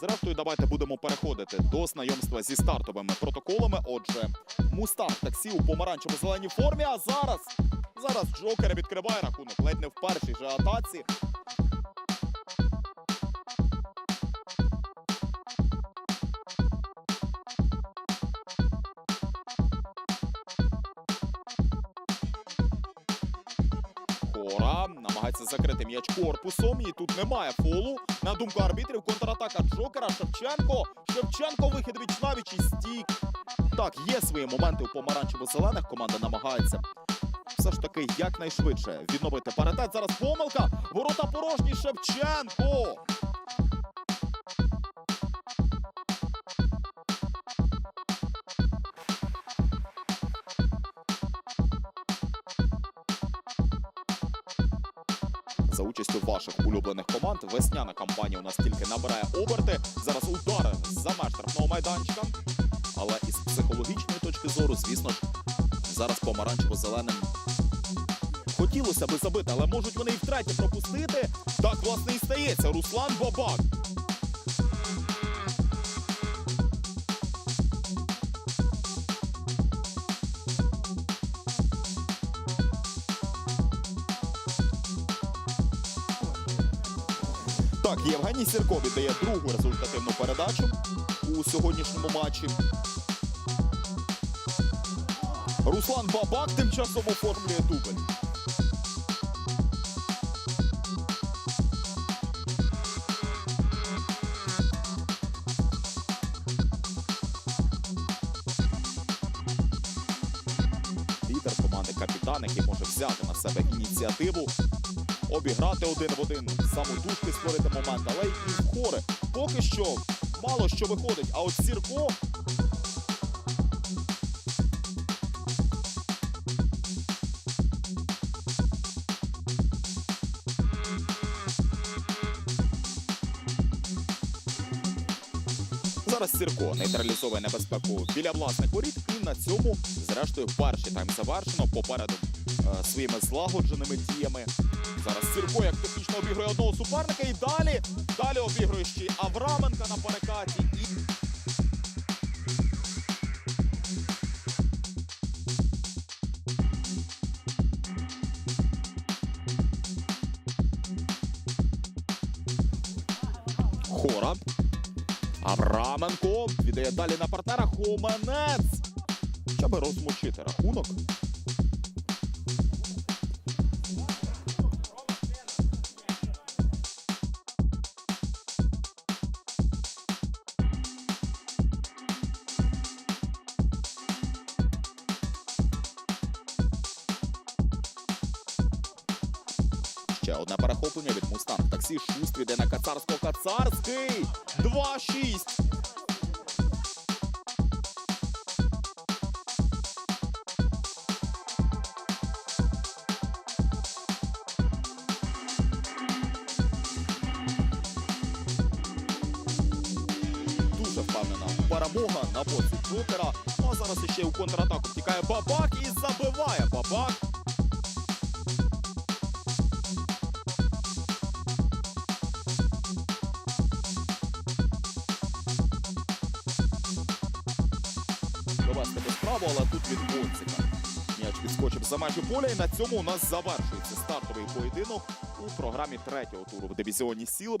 Зрештою, давайте будемо переходити до знайомства зі стартовими протоколами. Отже, Мустанг таксі у помаранчево-зеленій формі. А зараз зараз Джокер відкриває рахунок ледь не в першій же атаці. Намагається закрити м'яч корпусом. І тут немає фолу. На думку арбітрів, контратака Джокера. Шевченко. Шевченко вихід від навіч і стік. Так, є свої моменти у помаранчево-зелених. Команда намагається все ж таки якнайшвидше відновити паритет. Зараз помилка. Ворота порожні. Шевченко. За участю ваших улюблених команд весняна кампанія у нас тільки набирає оберти. Зараз удари за меж штрафного майданчика. Але із психологічної точки зору, звісно ж, зараз помаранчево-зеленим хотілося би забити, але можуть вони і втретє пропустити. Так, власне, і стається. Руслан Бабак. Так, Євгеній Сірко віддає другу результативну передачу у сьогоднішньому матчі. Руслан Бабак тим часом оформлює дубль. Лідер команди капітан, який може взяти на себе ініціативу, обіграти один в один, самотужки створити момент, але й і в хори. Поки що мало що виходить. А от Сірко Зараз Сірко нейтралізовує небезпеку біля власних воріт. І на цьому, зрештою, перший тайм завершено. Попереду е, своїми злагодженими діями. Зараз Сірко як технічно обігрує одного суперника. І далі, далі обігрує ще Авраменка на перекаті. І Хора. Авраменко віддає далі на партнера Хоменець. Щоб розмочити рахунок. Ще одне перехоплення від Мустанг. Таксі Шуст віде на Кацарського. Кацарський. 2-6. Дуже впевнена перемога на боці Джокера. А зараз іще у контратаку втікає Бабак і забиває Бабак. Довести до справу, але тут від Бонцика. М'яч відскочив за межі поля, і на цьому у нас завершується стартовий поєдинок у програмі третього туру в дивізіоні Сілбер.